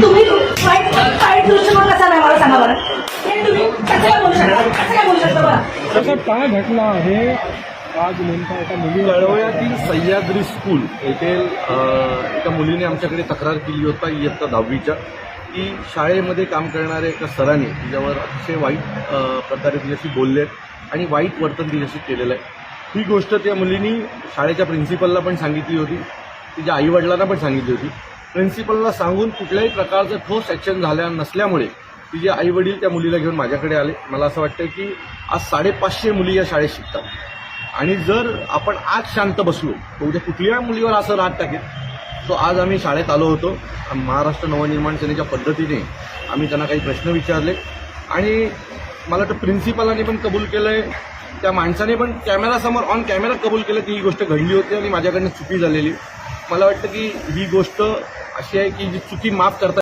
तुम्ही वाईट वाईट दृष्टिकोन कसा नाही मला सांगा बरं. हे तुम्ही कसं काय बोलू शकता? कसं काय बोलू शकता बरं? तसं काय घटना आहे? आज नेमका एका मुली तळवळ्यातील सह्याद्री स्कूल येथे अ, एका मुलीने आमच्याकडे तक्रार केली होता इयत्ता दहावीच्या. की शाळेमध्ये काम करणाऱ्या एका सरांनी तिच्यावर अतिशय वाईट अ, प्रकारे तिच्याशी बोलले आहेत आणि वाईट वर्तन तिच्याशी केलेलं आहे. ही गोष्ट त्या मुलीनी शाळेच्या प्रिन्सिपलला पण सांगितली होती. तिच्या आईवडिलांना पण सांगितली होती. प्रिन्सिपलला सांगून कुठल्याही प्रकारचं ठोस ॲक्शन झाल्या नसल्यामुळे तिचे आई वडील त्या मुलीला घेऊन माझ्याकडे आले. मला असं वाटतं की आज साडेपाचशे मुली या शाळेत शिकतात. आणि जर आपण आज शांत बसलो तर उद्या कुठल्या मुलीवर असं राहत टाकेल? सो आज आम्ही शाळेत आलो होतो. महाराष्ट्र नवनिर्माण सेनेच्या पद्धतीने आम्ही त्यांना काही प्रश्न विचारले. आणि मला वाटतं प्रिन्सिपलाने पण कबूल केलं आहे त्या माणसाने पण कॅमेरासमोर ऑन कॅमेरा कबूल केलं ती ही गोष्ट घडली होती आणि माझ्याकडनं चुकी झालेली. मला वाटतं की ही गोष्ट अशी आहे की जी चुकी माफ करता